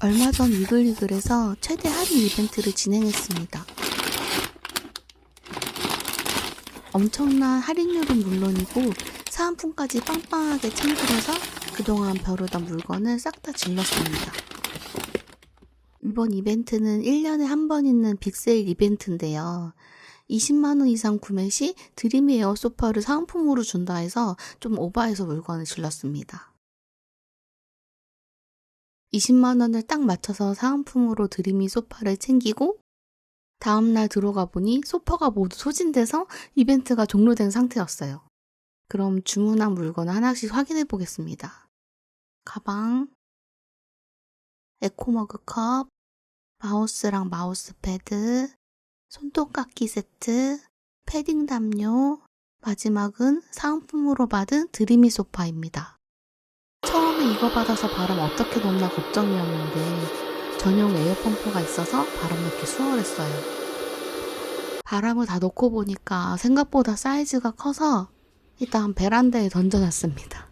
얼마 전 위글위글에서 최대 할인 이벤트를 진행했습니다. 엄청난 할인율은 물론이고 사은품까지 빵빵하게 챙기면서 그동안 벼르던 물건을 싹 다 질렀습니다. 이번 이벤트는 1년에 한 번 있는 빅세일 이벤트인데요. 20만원 이상 구매 시 드림이 에어 소파를 사은품으로 준다 해서 좀 오버해서 물건을 질렀습니다. 20만 원을 딱 맞춰서 사은품으로 드림이 소파를 챙기고 다음날 들어가 보니 소파가 모두 소진돼서 이벤트가 종료된 상태였어요. 그럼 주문한 물건을 하나씩 확인해 보겠습니다. 가방, 에코머그 컵, 마우스랑 마우스 패드, 손톱깎이 세트, 패딩 담요, 마지막은 사은품으로 받은 드리미 소파입니다. 이거 받아서 바람 어떻게 넣나 걱정이었는데 전용 에어펌프가 있어서 바람 넣기 수월했어요. 바람을 다 넣고 보니까 생각보다 사이즈가 커서 일단 베란다에 던져놨습니다.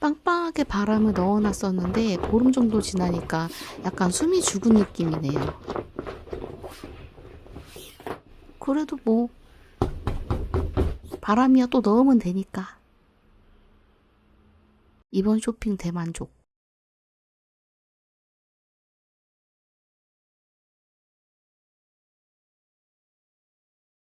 빵빵하게 바람을 넣어놨었는데 보름 정도 지나니까 약간 숨이 죽은 느낌이네요. 그래도 뭐 바람이야 또 넣으면 되니까 이번 쇼핑 대만족.